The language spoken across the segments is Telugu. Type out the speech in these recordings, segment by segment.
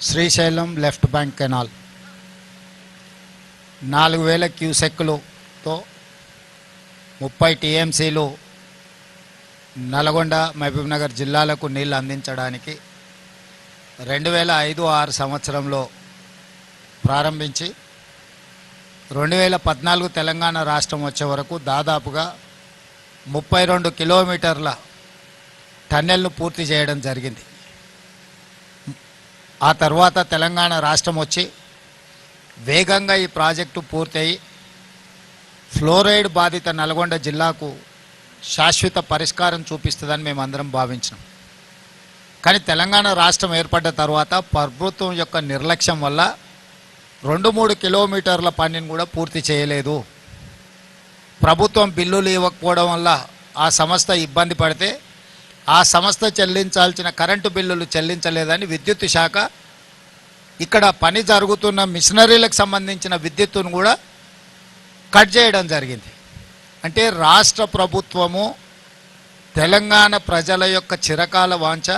Srisailam left bank canal. నాలుగు వేల క్యూసెక్కులతో ముప్పై టీఎంసీలు నల్గొండ మహబూబ్నగర్ జిల్లాలకు నీళ్ళు అందించడానికి రెండు వేల ఐదు ఆరు సంవత్సరంలో ప్రారంభించి రెండు వేల పద్నాలుగు తెలంగాణ రాష్ట్రం వచ్చే వరకు దాదాపుగా ముప్పై రెండు కిలోమీటర్ల టన్నెల్ను పూర్తి చేయడం జరిగింది. ఆ తర్వాత తెలంగాణ రాష్ట్రం వచ్చి వేగంగా ఈ ప్రాజెక్టు పూర్తయి ఫ్లోరైడ్ బాధిత నల్గొండ జిల్లాకు శాశ్వత పరిష్కారం చూపిస్తుందని మేము అందరం భావించినాం. కానీ తెలంగాణ రాష్ట్రం ఏర్పడ్డ తర్వాత ప్రభుత్వం యొక్క నిర్లక్ష్యం వల్ల రెండు మూడు కిలోమీటర్ల పనిని కూడా పూర్తి చేయలేదు. ప్రభుత్వం బిల్లులు ఇవ్వకపోవడం వల్ల ఆ సంస్థ ఇబ్బంది పడితే ఆ సంస్థ చెల్లించాల్సిన కరెంటు బిల్లులు చెల్లించలేదని విద్యుత్ శాఖ ఇక్కడ పని జరుగుతున్న మిషనరీలకు సంబంధించిన విద్యుత్తును కూడా కట్ చేయడం జరిగింది. అంటే రాష్ట్ర ప్రభుత్వము తెలంగాణ ప్రజల యొక్క చిరకాల వాంఛ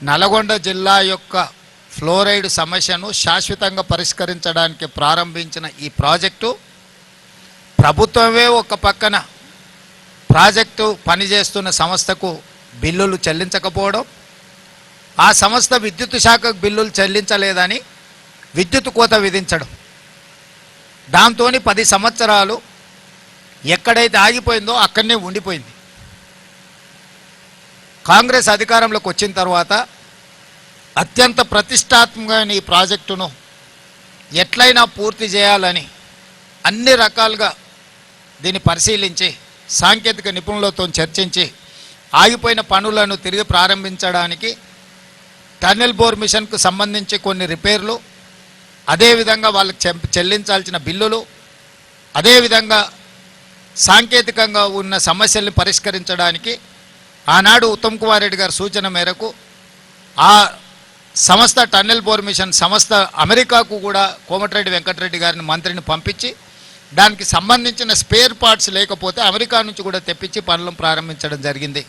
నల్గొండ జిల్లా యొక్క ఫ్లోరైడ్ సమస్యను శాశ్వతంగా పరిష్కరించడానికి ప్రారంభించిన ఈ ప్రాజెక్టు ప్రభుత్వమే ఒక పక్కన ప్రాజెక్టు పనిచేస్తున్న సంస్థకు బిల్లులు చెల్లించకపోవడం ఆ సంస్థ విద్యుత్ శాఖకు బిల్లులు చెల్లించలేదని విద్యుత్ కోత విధించడం. దాంతో పది సంవత్సరాలు ఎక్కడైతే ఆగిపోయిందో అక్కడనే ఉండిపోయింది. కాంగ్రెస్ అధికారంలోకి వచ్చిన తర్వాత అత్యంత ప్రతిష్టాత్మకమైన ఈ ప్రాజెక్టును ఎట్లయినా పూర్తి చేయాలని అన్ని రకాలుగా దీన్ని పరిశీలించి సాంకేతిక నిపుణులతో చర్చించి ఆగిపోయిన పనులను తిరిగి ప్రారంభించడానికి టన్నెల్ బోర్ మిషన్కు సంబంధించి కొన్ని రిపేర్లు అదేవిధంగా వాళ్ళకి చెం- చెల్లించాల్సిన బిల్లులు అదేవిధంగా సాంకేతికంగా ఉన్న సమస్యల్ని పరిష్కరించడానికి ఆనాడు ఉత్తమ్ కుమార్ రెడ్డి గారి సూచన మేరకు ఆ సంస్థ టన్నెల్ బోర్ మిషన్ సంస్థ అమెరికాకు కూడా కోమటిరెడ్డి వెంకటరెడ్డి గారిని మంత్రిని పంపించి దానికి సంబంధించిన స్పేర్ పార్ట్స్ లేకపోతే అమెరికా నుంచి కూడా తెప్పించి పనులను ప్రారంభించడం జరిగింది.